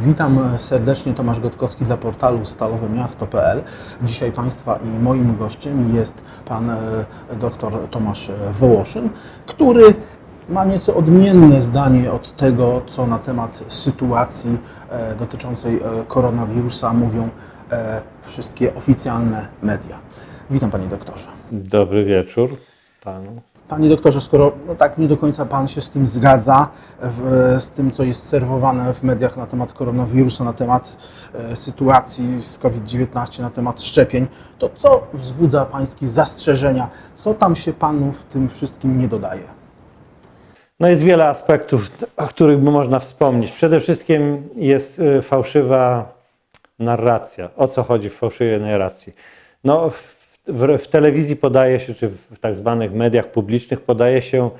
Witam serdecznie, Tomasz Gotkowski dla portalu stalowe-miasto.pl. Dzisiaj Państwa i moim gościem jest pan e, dr Tomasz Wołoszyn, który ma nieco odmienne zdanie od tego, co na temat sytuacji e, dotyczącej e, koronawirusa mówią wszystkie oficjalne media. Witam panie doktorze. Dobry wieczór panu. Panie doktorze, skoro no tak nie do końca Pan się z tym zgadza, w, z tym, co jest serwowane w mediach na temat koronawirusa, na temat e, sytuacji z COVID-19, na temat szczepień, to co wzbudza Pańskie zastrzeżenia? Co tam się Panu w tym wszystkim nie dodaje? No jest wiele aspektów, o których można wspomnieć. Przede wszystkim jest y, fałszywa narracja. O co chodzi w fałszywej narracji? No, w, w telewizji podaje się, czy w tak zwanych mediach publicznych podaje się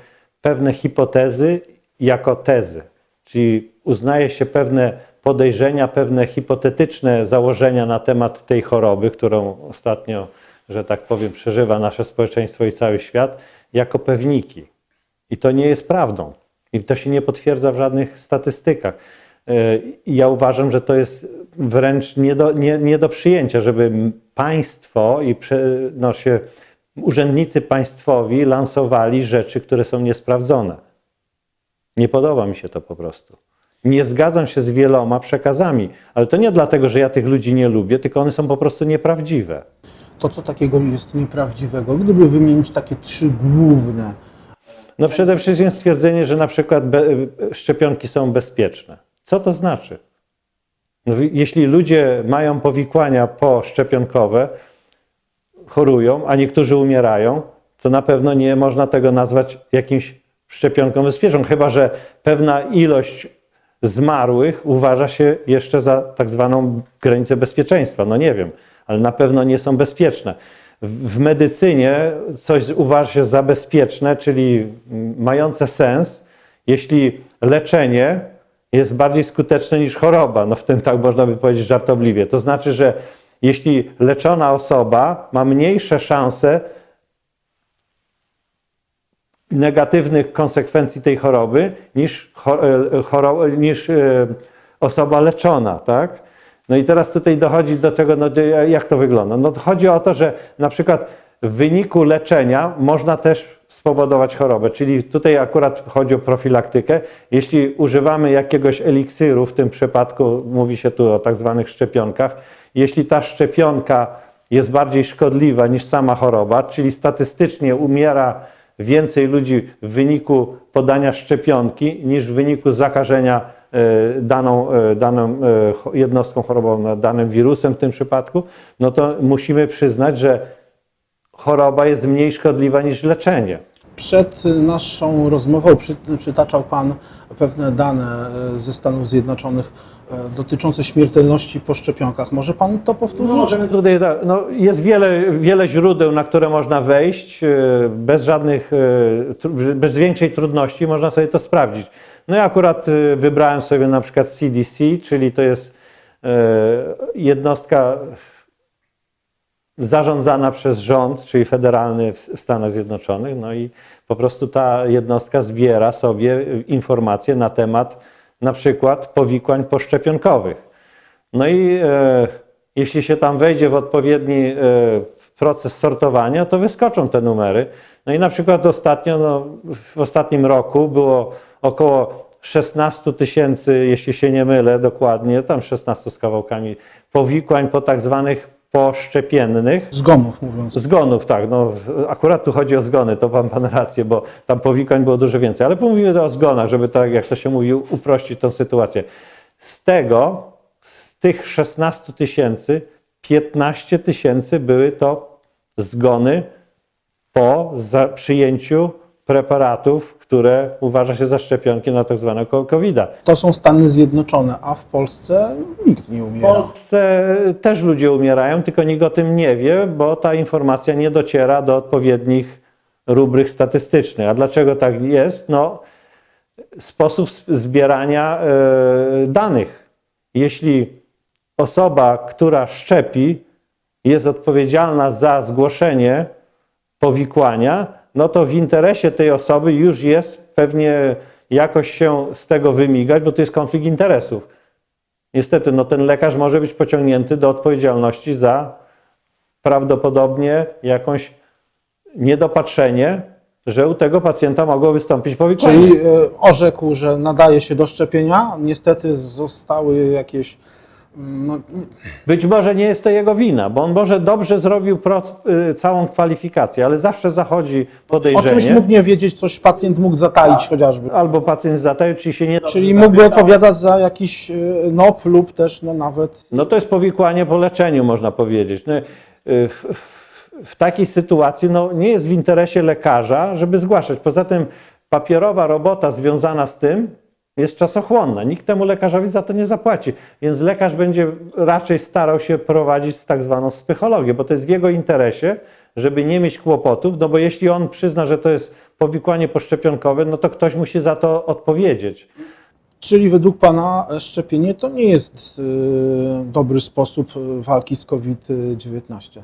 pewne hipotezy jako tezy. Czyli uznaje się pewne podejrzenia, pewne hipotetyczne założenia na temat tej choroby, którą ostatnio, że tak powiem, przeżywa nasze społeczeństwo i cały świat, jako pewniki. I to nie jest prawdą. I to się nie potwierdza w żadnych statystykach. I Ja uważam, że to jest wręcz nie do, nie, nie do przyjęcia, żeby państwo i no się, urzędnicy państwowi lansowali rzeczy, które są niesprawdzone. Nie podoba mi się to po prostu. Nie zgadzam się z wieloma przekazami, ale to nie dlatego, że ja tych ludzi nie lubię, tylko one są po prostu nieprawdziwe. To, co takiego jest nieprawdziwego, gdyby wymienić takie trzy główne, No przede wszystkim stwierdzenie, że na przykład szczepionki są bezpieczne. Co to znaczy? No, jeśli ludzie mają powikłania poszczepionkowe, chorują, a niektórzy umierają, to na pewno nie można tego nazwać jakimś szczepionką bezpieczną, chyba że pewna ilość zmarłych uważa się jeszcze za tak zwaną granicę bezpieczeństwa. No nie wiem, ale na pewno nie są bezpieczne. W medycynie coś uważa się za bezpieczne, czyli mające sens, jeśli leczenie jest bardziej skuteczne niż choroba. No w tym tak można by powiedzieć żartobliwie. To znaczy, że jeśli leczona osoba ma mniejsze szanse negatywnych konsekwencji tej choroby niż, chor- choro- niż e, osoba leczona, tak? No i teraz tutaj dochodzi do tego, no, jak to wygląda. No chodzi o to, że na przykład w wyniku leczenia można też spowodować chorobę, czyli tutaj akurat chodzi o profilaktykę. Jeśli używamy jakiegoś eliksiru, w tym przypadku mówi się tu o tak zwanych szczepionkach, jeśli ta szczepionka jest bardziej szkodliwa niż sama choroba, czyli statystycznie umiera więcej ludzi w wyniku podania szczepionki niż w wyniku zakażenia e, daną, e, daną e, jednostką chorobową, danym wirusem w tym przypadku, no to musimy przyznać, że choroba jest mniej szkodliwa niż leczenie. Przed naszą rozmową przy, przytaczał Pan pewne dane e, ze Stanów Zjednoczonych e, dotyczące śmiertelności po szczepionkach. Może Pan to powtórzyć? Możemy tutaj, tak, no jest wiele, wiele źródeł, na które można wejść, e, bez żadnych, bez większej trudności można sobie to sprawdzić. No ja akurat wybrałem sobie na przykład CDC, czyli to jest jednostka zarządzana przez rząd, czyli federalny w Stanach Zjednoczonych, no i po prostu ta jednostka zbiera sobie informacje na temat na przykład powikłań poszczepionkowych. No i e, jeśli się tam wejdzie w odpowiedni e, proces sortowania, to wyskoczą te numery. No i na przykład ostatnio, no, w ostatnim roku było około 16 tysięcy, jeśli się nie mylę dokładnie, tam 16 z kawałkami, powikłań po tak zwanych poszczepiennych. Zgonów mówiąc. Zgonów, tak. No, akurat tu chodzi o zgony, to mam pan rację, bo tam powikłań było dużo więcej. Ale mówimy o zgonach, żeby tak, jak to się mówi, uprościć tą sytuację. Z tego, z tych 16 tysięcy, 15 tysięcy były to zgony po przyjęciu preparatów, które uważa się za szczepionki na tak zwanego COVID-a. To są Stany Zjednoczone, a w Polsce nikt nie W umiera. Polsce też ludzie umierają, tylko nikt o tym nie wie, bo ta informacja nie dociera do odpowiednich rubryk statystycznych. A dlaczego tak jest? No, sposób zbierania e, danych. Jeśli osoba, która szczepi, jest odpowiedzialna za zgłoszenie powikłania, no to w interesie tej osoby już jest pewnie jakoś się z tego wymigać, bo to jest konflikt interesów. Niestety, no ten lekarz może być pociągnięty do odpowiedzialności za prawdopodobnie jakąś niedopatrzenie, że u tego pacjenta mogło wystąpić powikłanie. Czyli e, orzekł, że nadaje się do szczepienia. Niestety zostały jakieś. No, Być może nie jest to jego wina, bo on może dobrze zrobił pro, y, całą kwalifikację, ale zawsze zachodzi o czymś podejrzenie, mógł nie wiedzieć, coś pacjent mógł zataić chociażby. albo pacjent zataje, czyli się nie Czyli mógłby odpowiadać za jakiś e, NOP lub też no, nawet. No to jest powikłanie po leczeniu, można powiedzieć. No, y, w, w, w takiej sytuacji no, nie jest w interesie lekarza, żeby zgłaszać. Poza tym papierowa robota związana z tym jest czasochłonna. Nikt temu lekarzowi za to nie zapłaci. Więc lekarz będzie raczej starał się prowadzić tak zwaną psychologię, bo to jest w jego interesie, żeby nie mieć kłopotów, no bo jeśli on przyzna, że to jest powikłanie poszczepionkowe, no to ktoś musi za to odpowiedzieć. Czyli według Pana szczepienie to nie jest e, dobry sposób e, walki z COVID-19.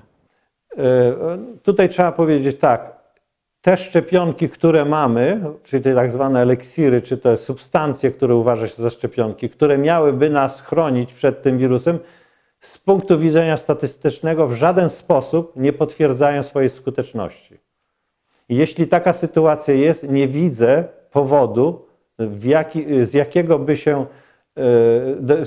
E, Tutaj trzeba powiedzieć tak, te szczepionki, które mamy, czyli te tak zwane eliksiry, czy te substancje, które uważa się za szczepionki, które miałyby nas chronić przed tym wirusem, z punktu widzenia statystycznego w żaden sposób nie potwierdzają swojej skuteczności. Jeśli taka sytuacja jest, nie widzę powodu, jaki, z jakiego by się, e,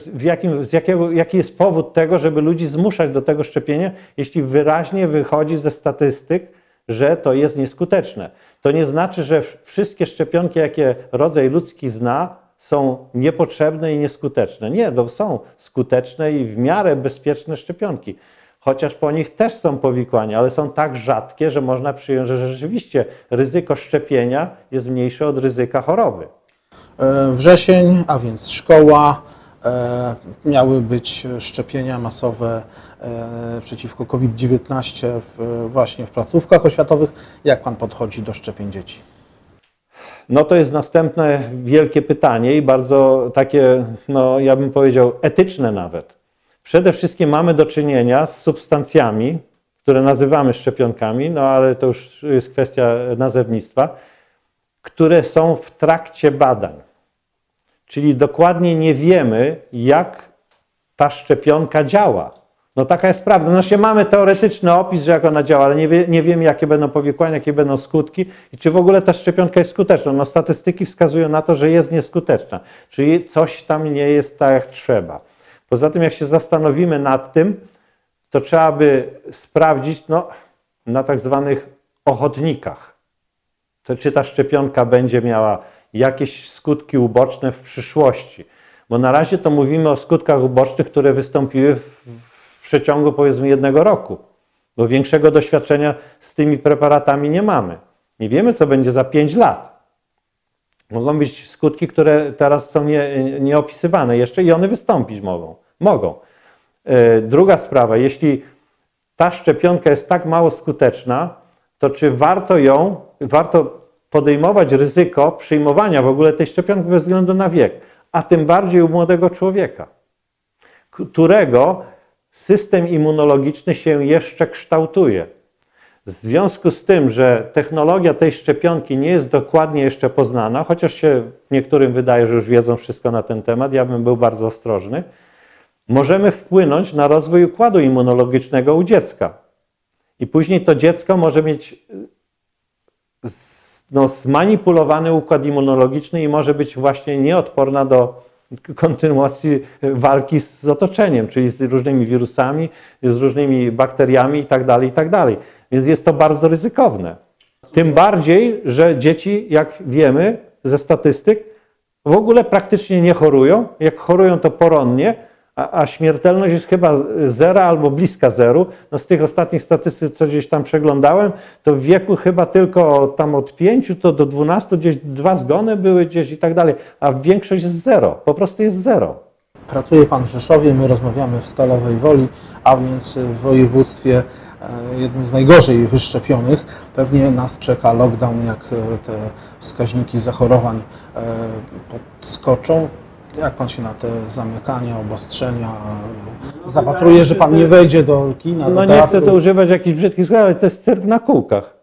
w jakim, z jakiego, jaki jest powód tego, żeby ludzi zmuszać do tego szczepienia, jeśli wyraźnie wychodzi ze statystyk, że to jest nieskuteczne. To nie znaczy, że wszystkie szczepionki, jakie rodzaj ludzki zna, są niepotrzebne i nieskuteczne. Nie, to są skuteczne i w miarę bezpieczne szczepionki. Chociaż po nich też są powikłania, ale są tak rzadkie, że można przyjąć, że rzeczywiście ryzyko szczepienia jest mniejsze od ryzyka choroby. E, Wrzesień, a więc szkoła, e, miały być szczepienia masowe przeciwko COVID-19 w, właśnie w placówkach oświatowych. Jak Pan podchodzi do szczepień dzieci? No to jest następne wielkie pytanie i bardzo takie, no ja bym powiedział, etyczne nawet. Przede wszystkim mamy do czynienia z substancjami, które nazywamy szczepionkami, no ale to już jest kwestia nazewnictwa, które są w trakcie badań. Czyli dokładnie nie wiemy, jak ta szczepionka działa. No taka jest prawda. Znaczy mamy teoretyczny opis, że jak ona działa, ale nie, wie, nie wiemy, jakie będą powikłania, jakie będą skutki i czy w ogóle ta szczepionka jest skuteczna. No statystyki wskazują na to, że jest nieskuteczna, czyli coś tam nie jest tak, jak trzeba. Poza tym, jak się zastanowimy nad tym, to trzeba by sprawdzić no, na tak zwanych ochotnikach, to czy ta szczepionka będzie miała jakieś skutki uboczne w przyszłości. Bo na razie to mówimy o skutkach ubocznych, które wystąpiły w przeciągu powiedzmy jednego roku, bo większego doświadczenia z tymi preparatami nie mamy. Nie wiemy, co będzie za 5 lat. Mogą być skutki, które teraz są nie, nieopisywane jeszcze i one wystąpić mogą. Mogą. E, Druga sprawa, jeśli ta szczepionka jest tak mało skuteczna, to czy warto ją, warto podejmować ryzyko przyjmowania w ogóle tej szczepionki bez względu na wiek, a tym bardziej u młodego człowieka, którego system immunologiczny się jeszcze kształtuje. W związku z tym, że technologia tej szczepionki nie jest dokładnie jeszcze poznana, chociaż się niektórym wydaje, że już wiedzą wszystko na ten temat, ja bym był bardzo ostrożny, możemy wpłynąć na rozwój układu immunologicznego u dziecka. I później to dziecko może mieć no, zmanipulowany układ immunologiczny i może być właśnie nieodporna do kontynuacji walki z otoczeniem, czyli z różnymi wirusami, z różnymi bakteriami itd. itd. Więc jest to bardzo ryzykowne. Tym bardziej, że dzieci, jak wiemy ze statystyk, w ogóle praktycznie nie chorują. Jak chorują, to poronnie, a, a śmiertelność jest chyba zera albo bliska zeru. No z tych ostatnich statystyk, co gdzieś tam przeglądałem, to w wieku chyba tylko tam od 5 to do 12 gdzieś dwa zgony były gdzieś i tak dalej, a większość jest zero, po prostu jest zero. Pracuje Pan w Rzeszowie, my rozmawiamy w Stalowej Woli, a więc w województwie e, jednym z najgorzej wyszczepionych. Pewnie nas czeka lockdown, jak e, te wskaźniki zachorowań e, podskoczą. Jak Pan się na te zamykania, obostrzenia e, zapatruje, że Pan nie wejdzie do kina, No do nie teatru? chcę tu używać jakichś brzydkich słów, ale to jest cyrk na kółkach.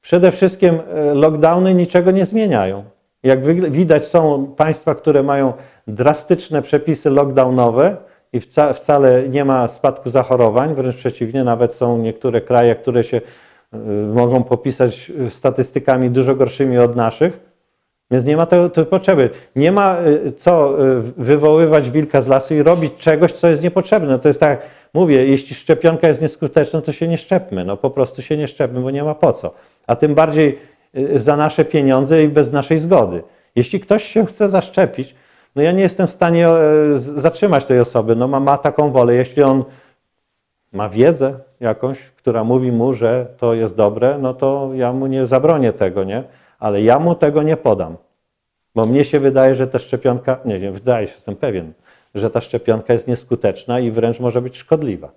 Przede wszystkim e, lockdowny niczego nie zmieniają. Jak widać, są państwa, które mają drastyczne przepisy lockdownowe i wca, wcale nie ma spadku zachorowań, wręcz przeciwnie, nawet są niektóre kraje, które się y, mogą popisać y, statystykami dużo gorszymi od naszych. Więc nie ma tego, tej potrzeby. Nie ma y, co y, wywoływać wilka z lasu i robić czegoś, co jest niepotrzebne. To jest tak, mówię, jeśli szczepionka jest nieskuteczna, to się nie szczepmy. No po prostu się nie szczepmy, bo nie ma po co. A tym bardziej y, za nasze pieniądze i bez naszej zgody. Jeśli ktoś się chce zaszczepić, no ja nie jestem w stanie e, zatrzymać tej osoby. No ma, ma taką wolę. Jeśli on ma wiedzę jakąś, która mówi mu, że to jest dobre, no to ja mu nie zabronię tego, nie? Ale ja mu tego nie podam. Bo mnie się wydaje, że ta szczepionka, nie wiem, wydaje się, jestem pewien, że ta szczepionka jest nieskuteczna i wręcz może być szkodliwa.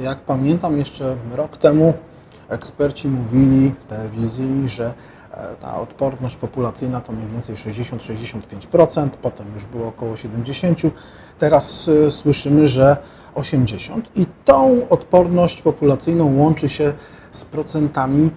Jak pamiętam jeszcze rok temu eksperci mówili w telewizji, że e, ta odporność populacyjna to mniej więcej 60-65%, potem już było około 70%, teraz e, słyszymy, że 80%. I tą odporność populacyjną łączy się z procentami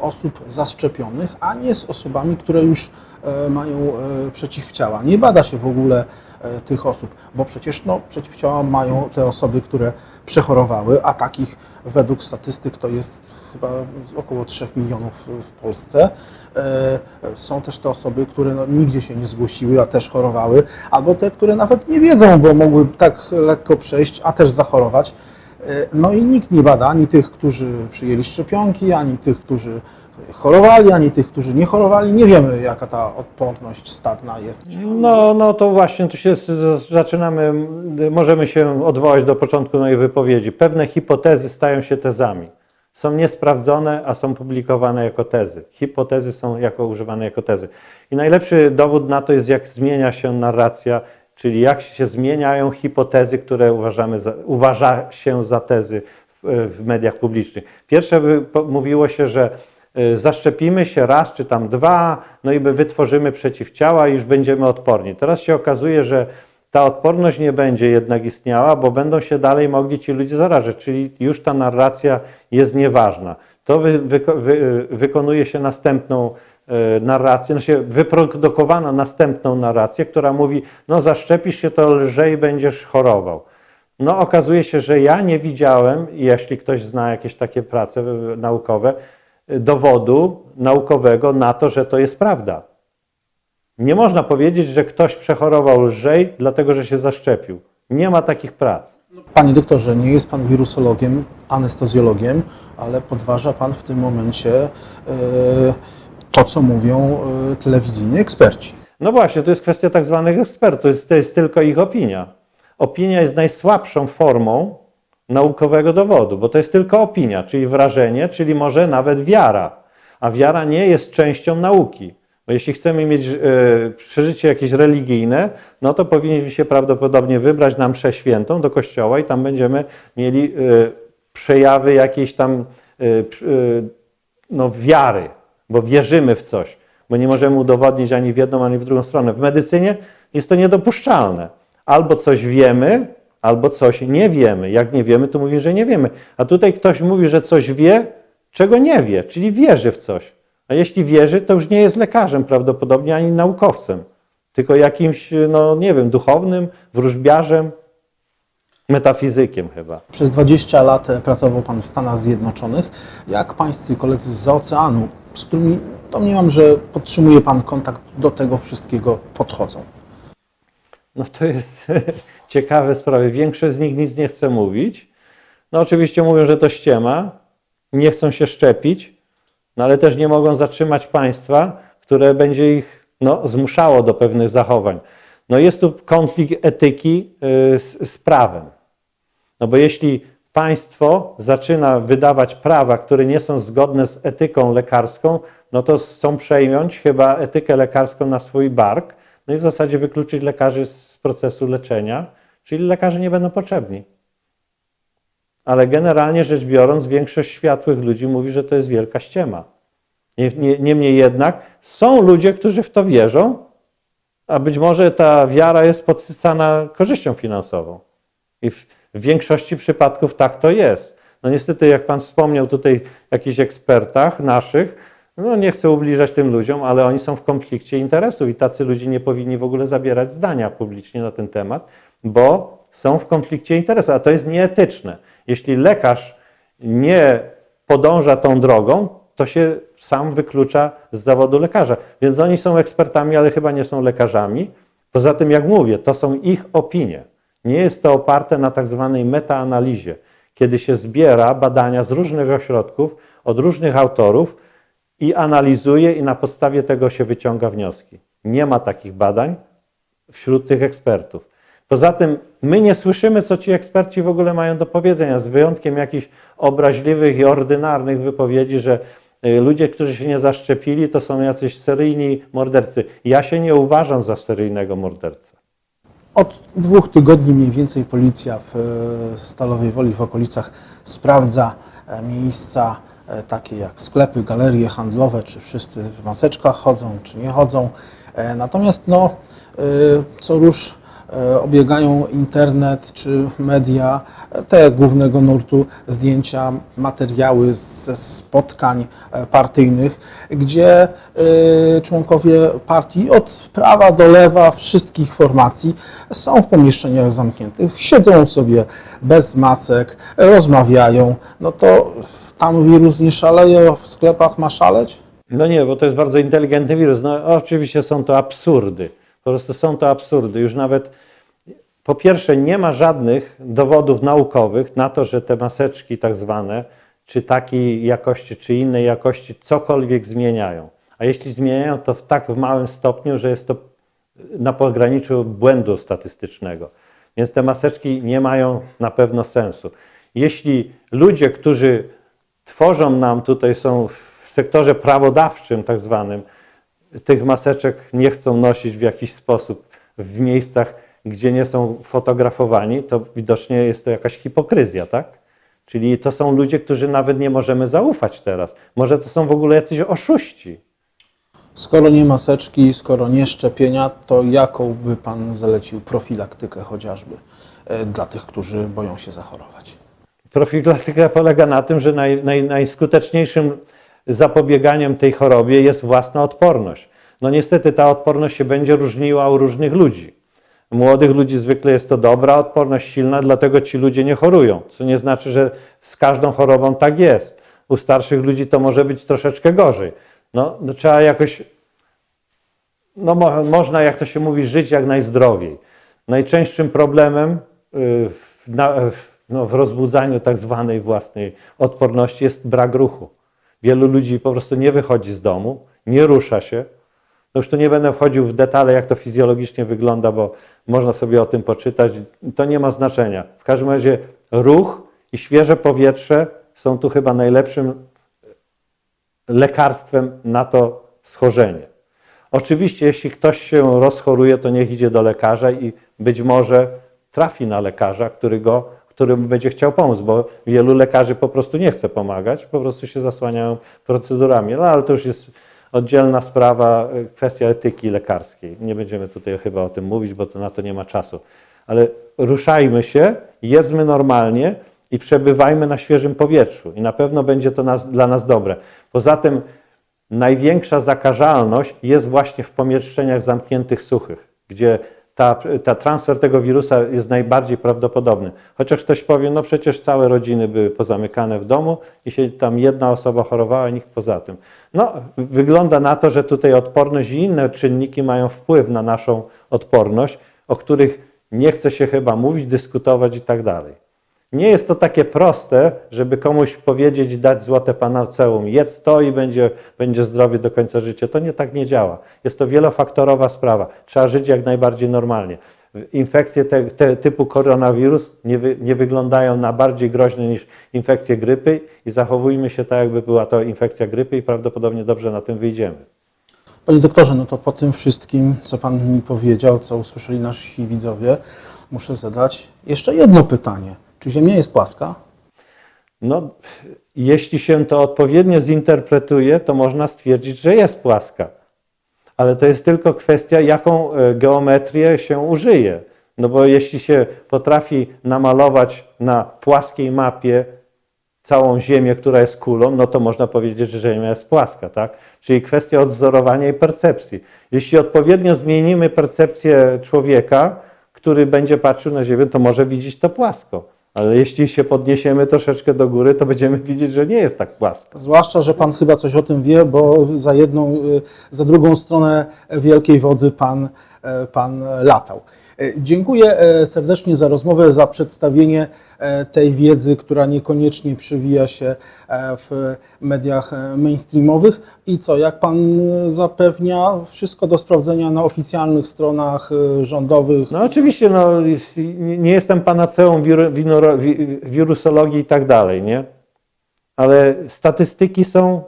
osób zaszczepionych, a nie z osobami, które już e, mają e, przeciwciała. Nie bada się w ogóle e, tych osób, bo przecież no, przeciwciała mają te osoby, które przechorowały, a takich według statystyk to jest chyba około 3 milionów w Polsce. E, Są też te osoby, które no, nigdzie się nie zgłosiły, a też chorowały, albo te, które nawet nie wiedzą, bo mogły tak lekko przejść, a też zachorować. E, No i nikt nie bada ani tych, którzy przyjęli szczepionki, ani tych, którzy chorowali, ani tych, którzy nie chorowali. Nie wiemy, jaka ta odporność stadna jest. No, no to właśnie tu się zaczynamy, możemy się odwołać do początku mojej wypowiedzi. Pewne hipotezy stają się tezami. Są niesprawdzone, a są publikowane jako tezy. Hipotezy są jako używane jako tezy. I najlepszy dowód na to jest, jak zmienia się narracja, czyli jak się zmieniają hipotezy, które uważamy za, uważa się za tezy w, w mediach publicznych. Pierwsze wy- mówiło się, że y, zaszczepimy się raz czy tam dwa, no i wytworzymy przeciwciała i już będziemy odporni. Teraz się okazuje, że ta odporność nie będzie jednak istniała, bo będą się dalej mogli ci ludzie zarażać, czyli już ta narracja jest nieważna. To wy, wyko, wy, wykonuje się następną e, narrację, znaczy wyprodukowano następną narrację, która mówi, no zaszczepisz się, to lżej będziesz chorował. No okazuje się, że ja nie widziałem, jeśli ktoś zna jakieś takie prace e, naukowe, e, dowodu naukowego na to, że to jest prawda. Nie można powiedzieć, że ktoś przechorował lżej, dlatego że się zaszczepił. Nie ma takich prac. Panie doktorze, nie jest Pan wirusologiem, anestezjologiem, ale podważa Pan w tym momencie e, to, co mówią e, telewizyjni eksperci. No właśnie, to jest kwestia tak zwanych ekspertów, to jest, to jest tylko ich opinia. Opinia jest najsłabszą formą naukowego dowodu, bo to jest tylko opinia, czyli wrażenie, czyli może nawet wiara. A wiara nie jest częścią nauki. Bo jeśli chcemy mieć e, przeżycie jakieś religijne, no to powinniśmy się prawdopodobnie wybrać na mszę świętą do kościoła i tam będziemy mieli e, przejawy jakiejś tam przy- e, no, wiary, bo wierzymy w coś, bo nie możemy udowodnić ani w jedną, ani w drugą stronę. W medycynie jest to niedopuszczalne. Albo coś wiemy, albo coś nie wiemy. Jak nie wiemy, to mówi, że nie wiemy. A tutaj ktoś mówi, że coś wie, czego nie wie, czyli wierzy w coś. A jeśli wierzy, to już nie jest lekarzem prawdopodobnie ani naukowcem, tylko jakimś, no nie wiem, duchownym, wróżbiarzem, metafizykiem chyba. Przez 20 lat pracował Pan w Stanach Zjednoczonych. Jak Pańscy koledzy z oceanu, z którymi domniemam, że podtrzymuje Pan kontakt do tego wszystkiego, podchodzą? No to jest ciekawe sprawy. Większość z nich nic nie chce mówić. No oczywiście mówią, że to ściema, nie chcą się szczepić, no ale też nie mogą zatrzymać państwa, które będzie ich no, zmuszało do pewnych zachowań. No jest tu konflikt etyki y, z, z prawem. No bo jeśli państwo zaczyna wydawać prawa, które nie są zgodne z etyką lekarską, no to chcą przejąć chyba etykę lekarską na swój bark, no i w zasadzie wykluczyć lekarzy z procesu leczenia, czyli lekarze nie będą potrzebni. Ale generalnie rzecz biorąc, większość światłych ludzi mówi, że to jest wielka ściema. Nie- nie- Niemniej jednak są ludzie, którzy w to wierzą, a być może ta wiara jest podsycana korzyścią finansową. I w, w większości przypadków tak to jest. No niestety, jak Pan wspomniał tutaj o jakichś ekspertach naszych, No nie chcę ubliżać tym ludziom, ale oni są w konflikcie interesów i tacy ludzie nie powinni w ogóle zabierać zdania publicznie na ten temat, bo są w konflikcie interesów, a to jest nieetyczne. Jeśli lekarz nie podąża tą drogą, to się sam wyklucza z zawodu lekarza. Więc oni są ekspertami, ale chyba nie są lekarzami. Poza tym, jak mówię, to są ich opinie. Nie jest to oparte na tak zwanej metaanalizie, kiedy się zbiera badania z różnych ośrodków, od różnych autorów i analizuje i na podstawie tego się wyciąga wnioski. Nie ma takich badań wśród tych ekspertów. Poza tym my nie słyszymy, co ci eksperci w ogóle mają do powiedzenia, z wyjątkiem jakichś obraźliwych i ordynarnych wypowiedzi, że y, ludzie, którzy się nie zaszczepili, to są jacyś seryjni mordercy. Ja się nie uważam za seryjnego mordercę. Od dwóch tygodni mniej więcej policja w e, Stalowej Woli w okolicach sprawdza e, miejsca e, takie jak sklepy, galerie handlowe, czy wszyscy w maseczkach chodzą, czy nie chodzą. Natomiast no, co rusz obiegają internet czy media, e, te głównego nurtu zdjęcia, materiały ze spotkań e, partyjnych, gdzie e, członkowie partii od prawa do lewa wszystkich formacji są w pomieszczeniach zamkniętych, siedzą sobie bez masek, rozmawiają. No to tam wirus nie szaleje, w sklepach ma szaleć? No nie, bo to jest bardzo inteligentny wirus. No oczywiście są to absurdy. Po prostu są to absurdy. Już nawet po pierwsze nie ma żadnych dowodów naukowych na to, że te maseczki tak zwane, czy takiej jakości, czy innej jakości cokolwiek zmieniają. A jeśli zmieniają, to w tak w małym stopniu, że jest to na pograniczu błędu statystycznego. Więc te maseczki nie mają na pewno sensu. Jeśli ludzie, którzy tworzą nam tutaj, są w sektorze prawodawczym tak zwanym, tych maseczek nie chcą nosić w jakiś sposób w miejscach, gdzie nie są fotografowani, to widocznie jest to jakaś hipokryzja, tak? Czyli to są ludzie, którzy nawet nie możemy zaufać teraz. Może to są w ogóle jacyś oszuści. Skoro nie maseczki, skoro nie szczepienia, to jaką by Pan zalecił profilaktykę chociażby e, dla tych, którzy boją się zachorować? Profilaktyka polega na tym, że naj, naj, najskuteczniejszym zapobieganiem tej chorobie jest własna odporność. No niestety ta odporność się będzie różniła u różnych ludzi. U młodych ludzi zwykle jest to dobra odporność, silna, dlatego ci ludzie nie chorują. Co nie znaczy, że z każdą chorobą tak jest. U starszych ludzi to może być troszeczkę gorzej. No, no trzeba jakoś, no mo, można, jak to się mówi, żyć jak najzdrowiej. Najczęstszym problemem y, w, na, w, no, w rozbudzaniu tak zwanej własnej odporności jest brak ruchu. Wielu ludzi po prostu nie wychodzi z domu, nie rusza się. No już tu nie będę wchodził w detale, jak to fizjologicznie wygląda, bo można sobie o tym poczytać. To nie ma znaczenia. W każdym razie ruch i świeże powietrze są tu chyba najlepszym lekarstwem na to schorzenie. Oczywiście, jeśli ktoś się rozchoruje, to niech idzie do lekarza i być może trafi na lekarza, który go, który mu będzie chciał pomóc, bo wielu lekarzy po prostu nie chce pomagać, po prostu się zasłaniają procedurami. No ale to już jest oddzielna sprawa, y, kwestia etyki lekarskiej. Nie będziemy tutaj chyba o tym mówić, bo to na to nie ma czasu. Ale ruszajmy się, jedzmy normalnie i przebywajmy na świeżym powietrzu. I na pewno będzie to nas, dla nas dobre. Poza tym największa zakażalność jest właśnie w pomieszczeniach zamkniętych, suchych, gdzie ta, ta transfer tego wirusa jest najbardziej prawdopodobny. Chociaż ktoś powie, no przecież całe rodziny były pozamykane w domu i się tam jedna osoba chorowała, nikt poza tym. No, wygląda na to, że tutaj odporność i inne czynniki mają wpływ na naszą odporność, o których nie chce się chyba mówić, dyskutować i tak dalej. Nie jest to takie proste, żeby komuś powiedzieć dać złote panaceum, jedz to i będzie, będzie zdrowy do końca życia. To nie tak nie działa. Jest to wielofaktorowa sprawa. Trzeba żyć jak najbardziej normalnie. Infekcje te, te, typu koronawirus nie, wy, nie wyglądają na bardziej groźne niż infekcje grypy i zachowujmy się tak, jakby była to infekcja grypy i prawdopodobnie dobrze na tym wyjdziemy. Panie doktorze, no to po tym wszystkim, co Pan mi powiedział, co usłyszeli nasi widzowie, muszę zadać jeszcze jedno pytanie. Czy Ziemia jest płaska? No, jeśli się to odpowiednio zinterpretuje, to można stwierdzić, że jest płaska. Ale to jest tylko kwestia, jaką e, geometrię się użyje. No bo jeśli się potrafi namalować na płaskiej mapie całą Ziemię, która jest kulą, no to można powiedzieć, że Ziemia jest płaska, tak? Czyli kwestia odzorowania i percepcji. Jeśli odpowiednio zmienimy percepcję człowieka, który będzie patrzył na Ziemię, to może widzieć to płasko. Ale jeśli się podniesiemy troszeczkę do góry, to będziemy widzieć, że nie jest tak płasko. Zwłaszcza, że Pan chyba coś o tym wie, bo za jedną, y, za drugą stronę wielkiej wody Pan, e, pan latał. E, Dziękuję e, serdecznie za rozmowę, za przedstawienie e, tej wiedzy, która niekoniecznie przewija się w mediach mainstreamowych. I co, jak Pan zapewnia, wszystko do sprawdzenia na oficjalnych stronach rządowych. No oczywiście, no, nie jestem panaceum wiru, winoro, wi, wirusologii i tak dalej, nie? Ale statystyki są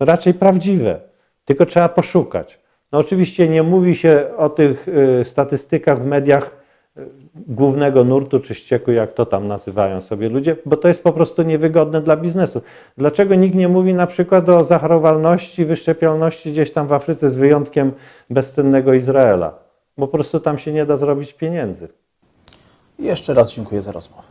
raczej prawdziwe, tylko trzeba poszukać. No oczywiście nie mówi się o tych y, statystykach w mediach y, głównego nurtu czy ścieku, jak to tam nazywają sobie ludzie, bo to jest po prostu niewygodne dla biznesu. Dlaczego nikt nie mówi na przykład o zachorowalności, wyszczepialności gdzieś tam w Afryce z wyjątkiem bezcennego Izraela? Bo po prostu tam się nie da zrobić pieniędzy. Jeszcze raz dziękuję za rozmowę.